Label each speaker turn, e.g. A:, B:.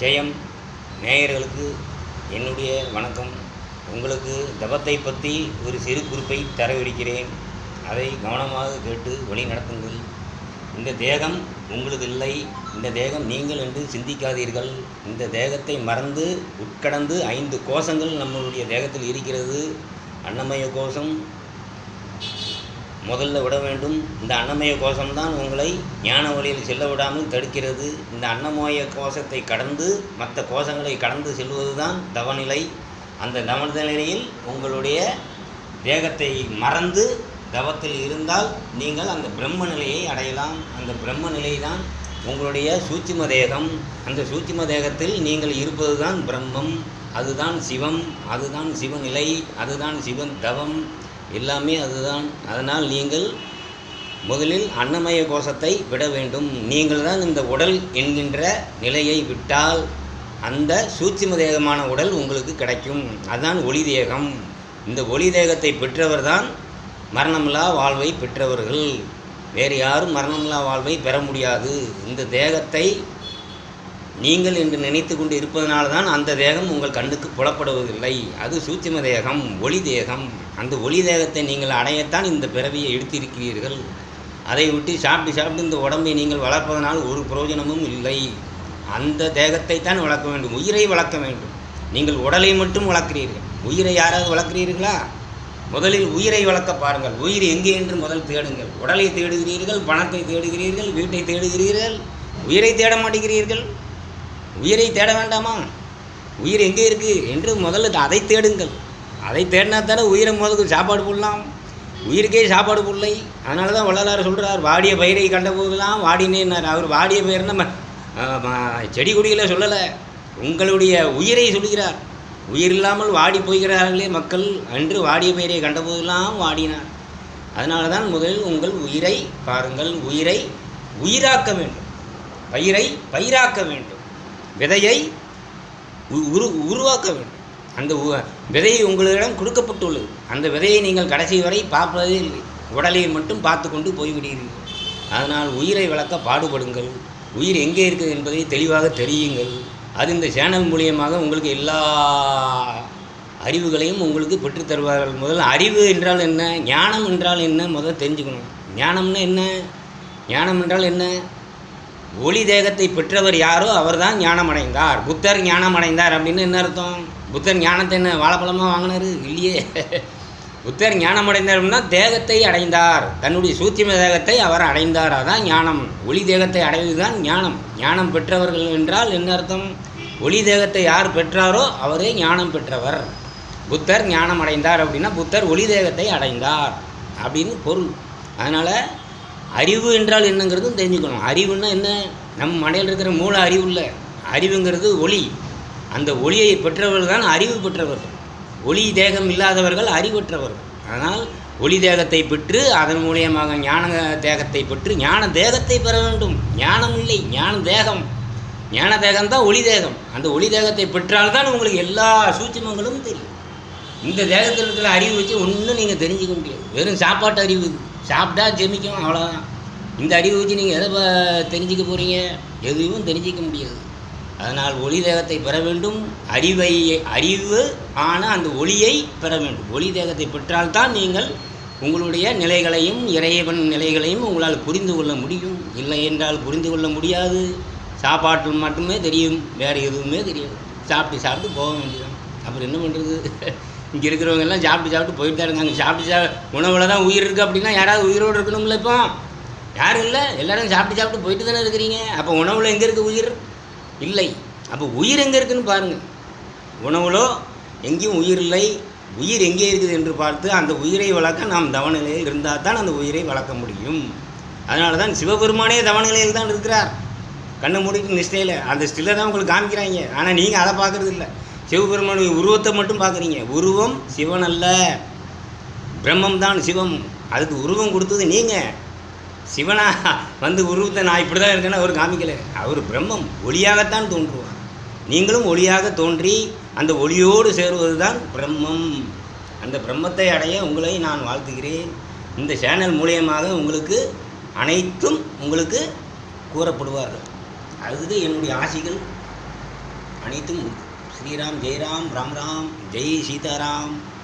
A: ஜெயம் நேயர்களுக்கு என்னுடைய வணக்கம். உங்களுக்கு தபத்தை பற்றி ஒரு சிறு குறிப்பை தரவிருக்கிறேன் அதை கவனமாக கேட்டு வழி நடத்துங்கள். இந்த தேகம் உங்களது இல்லை. இந்த தேகம் நீங்கள் என்று சிந்திக்காதீர்கள். இந்த தேகத்தை மறந்து உட்கடந்து ஐந்து கோஷங்கள் நம்மளுடைய தேகத்தில் இருக்கிறது. அன்னமய கோஷம் முதல்ல விட வேண்டும். இந்த அன்னமய கோஷம்தான் உங்களை ஞான வழியில் செல்ல விடாமல் தடுக்கிறது. இந்த அன்னமய கோஷத்தை கடந்து மற்ற கோஷங்களை கடந்து செல்வது தான் தவநிலை. அந்த தவநிலையில் உங்களுடைய தேகத்தை மறந்து தவத்தில் இருந்தால் நீங்கள் அந்த பிரம்ம நிலையை அடையலாம். அந்த பிரம்ம நிலை தான் உங்களுடைய சூட்சும தேகம். அந்த சூட்சும தேகத்தில் நீங்கள் இருப்பது தான் பிரம்மம். அதுதான் சிவம். அதுதான் சிவநிலை. அதுதான் சிவன் தவம். எல்லாமே அதுதான். அதனால் நீங்கள் முதலில் அன்னமய கோஷத்தை விட வேண்டும். நீங்கள் தான் இந்த உடல் என்கின்ற நிலையை விட்டால் அந்த சூட்சிம தேகமான உடல் உங்களுக்கு கிடைக்கும். அதுதான் ஒளி தேகம். இந்த ஒளி தேகத்தை பெற்றவர் தான் மரணமில்லா வாழ்வை பெற்றவர்கள். வேறு யாரும் மரணமில்லா வாழ்வை பெற முடியாது. இந்த தேகத்தை நீங்கள் என்று நினைத்து கொண்டு இருப்பதனால தான் அந்த தேகம் உங்கள் கண்ணுக்கு புலப்படுவதில்லை. அது சூட்சும தேகம் ஒளி தேகம். அந்த ஒளி தேகத்தை நீங்கள் அடையத்தான் இந்த பிறவியை எடுத்திருக்கிறீர்கள். அதை விட்டு சாப்பிட்டு சாப்பிட்டு இந்த உடம்பை நீங்கள் வளர்ப்பதனால் ஒரு பிரயோஜனமும் இல்லை. அந்த தேகத்தை தான் வளர்க்க வேண்டும். உயிரை வளர்க்க வேண்டும். நீங்கள் உடலை மட்டும் வளர்க்கிறீர்கள். உயிரை யாராவது வளர்க்கிறீர்களா? முதலில் உயிரை வளர்க்க பாருங்கள். உயிர் எங்கே என்று முதல் தேடுங்கள். உடலை தேடுகிறீர்கள் பணத்தை தேடுகிறீர்கள் வீட்டை தேடுகிறீர்கள் உயிரை தேட மாட்டேங்கிறீர்கள். உயிரை தேட வேண்டாமா? உயிர் எங்கே இருக்குது என்று முதல்ல அதை தேடுங்கள். அதை தேடினா தானே உயிரை முதலுக்கு சாப்பாடு போடலாம். உயிருக்கே சாப்பாடு போடலை. அதனால தான் வள்ளலார் சொல்கிறார் வாடிய பயிரை கண்ட போதெல்லாம் வாடினேன்னார். அவர் வாடிய பயிர் நம்ம செடி கொடிகளை சொல்லலை. உங்களுடைய உயிரை சொல்கிறார் உயிர் இல்லாமல் வாடி போகிறார்களே மக்கள் அன்று வாடிய பயிரை கண்டபோதெல்லாம் வாடினார். அதனால தான் முதலில் உங்கள் உயிரை பாருங்கள். உயிரை உயிராக்க வேண்டும். பயிரை பயிராக்க வேண்டும். விதையை உ- உரு உருவாக்க வேண்டும். அந்த உ- உங்களிடம் கொடுக்கப்பட்டுள்ளது. அந்த விதையை நீங்கள் கடைசி வரை பார்ப்பதே இல்லை. உடலை மட்டும் பார்த்து கொண்டு போய்விடுகிறீர்கள். அதனால் உயிரை வளர்க்க பாடுபடுங்கள். உயிர் எங்கே இருக்குது என்பதை தெளிவாக தெரியுங்கள். அது இந்த சேனல் மூலியமாக உங்களுக்கு எல்லா அறிவுகளையும் உங்களுக்கு பெற்றுத்தருவார்கள் முதல்ல அறிவு என்றால் என்ன? ஞானம் என்றால் என்ன? முதல்ல தெரிஞ்சுக்கணும். ஞானம்னா என்ன? ஞானம் என்றால் என்ன? ஒளி தேகத்தை பெற்றவர் யாரோ அவர்தான் ஞானம் அடைந்தார் புத்தர் ஞானம் அடைந்தார் அப்படின்னு என்ன அர்த்தம்? புத்தர் ஞானத்தை என்ன வாழைப்பழமாக வாங்கினாரு? இல்லையே. புத்தர் ஞானம் அப்படின்னா தேகத்தை அடைந்தார். தன்னுடைய சூத்தியம தேகத்தை அவர் அடைந்தார். அதான் ஞானம். ஒளி தேகத்தை அடைவதுதான் ஞானம். ஞானம் பெற்றவர்கள் என்றால் என்ன அர்த்தம்? ஒளி தேகத்தை யார் பெற்றாரோ அவரே ஞானம் பெற்றவர். புத்தர் ஞானம் அடைந்தார் அப்படின்னா புத்தர் ஒளி தேகத்தை அடைந்தார் அப்படின்னு பொருள். அதனால் அறிவு என்றால் என்னங்கிறதும் தெரிஞ்சுக்கணும். அறிவுன்னா என்ன? நம் மனையில் இருக்கிற மூல அறிவு இல்லை. அறிவுங்கிறது ஒளி. அந்த ஒளியை பெற்றவர்கள் தான் அறிவு பெற்றவர்கள் ஒளி தேகம் இல்லாதவர்கள் அறிவற்றவர்கள் அதனால் ஒளி தேகத்தை பெற்று அதன் மூலியமாக ஞான தேகத்தை பெற்று ஞான தேகத்தை பெற வேண்டும். ஞானம் இல்லை ஞான தேகம். ஞான தேகம் தான் ஒளி தேகம். அந்த ஒளி தேகத்தை பெற்றால்தான் உங்களுக்கு எல்லா சூட்சமங்களும் தெரியும். இந்த தேகத்தில் இருக்கிற அறிவு வச்சு ஒன்றும் நீங்கள் தெரிஞ்சுக்க முடியாது. வெறும் சாப்பாட்டு அறிவு. இது சாப்பிட்டா ஜெமிக்கும் அவ்வளோதான் இந்த அறிவு வச்சு நீங்கள் எதை தெரிஞ்சுக்க போகிறீங்க எதுவும் தெரிஞ்சிக்க முடியாது. அதனால் ஒளி தேகத்தை பெற வேண்டும். அறிவை அறிவு ஆனால் அந்த ஒளியை பெற வேண்டும். ஒளி தேகத்தை பெற்றால்தான் நீங்கள் உங்களுடைய நிலைகளையும் இறைவன் நிலைகளையும் உங்களால் புரிந்து கொள்ள முடியும். இல்லை என்றால் புரிந்து கொள்ள முடியாது. சாப்பாட்டில் மட்டுமே தெரியும். வேறு எதுவுமே தெரியாது. சாப்பிட்டு சாப்பிட்டு போக வேண்டியதான் அப்புறம் என்ன பண்ணுறது இங்கே இருக்கிறவங்க எல்லாம் சாப்பிட்டு சாப்பிட்டு போயிட்டு தான் இருக்காங்க. சாப்பிட்டு சா உணவில் தான் உயிர் இருக்குது அப்படின்னா யாராவது உயிரோடு இருக்கணும்ல இப்போ? யாரும் இல்லை. எல்லோரும் சாப்பிட்டு சாப்பிட்டு போயிட்டு தானே இருக்கிறீங்க. அப்போ உணவில் எங்கே இருக்குது உயிர்? இல்லை. அப்போ உயிர் எங்கே இருக்குதுன்னு பாருங்கள் உணவுலோ எங்கேயும் உயிர் இல்லை. உயிர் எங்கே இருக்குது என்று பார்த்து அந்த உயிரை வளர்க்க நாம் தவநிலையில் இருந்தால் தான் அந்த உயிரை வளர்க்க முடியும். அதனால தான் சிவபெருமானே தவநிலையில் தான் இருக்கிறார். கண்ணை மூடிட்டு நிஷ்டையில். அந்த ஸ்டில்லை தான் உங்களுக்கு காமிக்கிறாங்க. ஆனால் நீங்கள் அதை பார்க்குறது இல்லை. சிவபெருமானுடைய உருவத்தை மட்டும் பார்க்குறீங்க. உருவம் சிவன் அல்ல. பிரம்மம் தான் சிவம். அதுக்கு உருவம் கொடுத்தது நீங்கள் சிவனா வந்து உருவத்தை நான் இப்படி தான் இருக்கேன்னு அவர் காமிக்கலை. அவர் பிரம்மம். ஒளியாகத்தான் தோன்றுவார். நீங்களும் ஒளியாக தோன்றி அந்த ஒளியோடு சேருவது தான் பிரம்மம். அந்த பிரம்மத்தை அடைய உங்களை நான் வாழ்த்துகிறேன். இந்த சேனல் மூலியமாக உங்களுக்கு அனைத்தும் உங்களுக்கு கூறப்படுவார்கள். அதுக்கு என்னுடைய ஆசைகள். அனைத்தும் श्री राम जय राम राम राम जय सीताराम।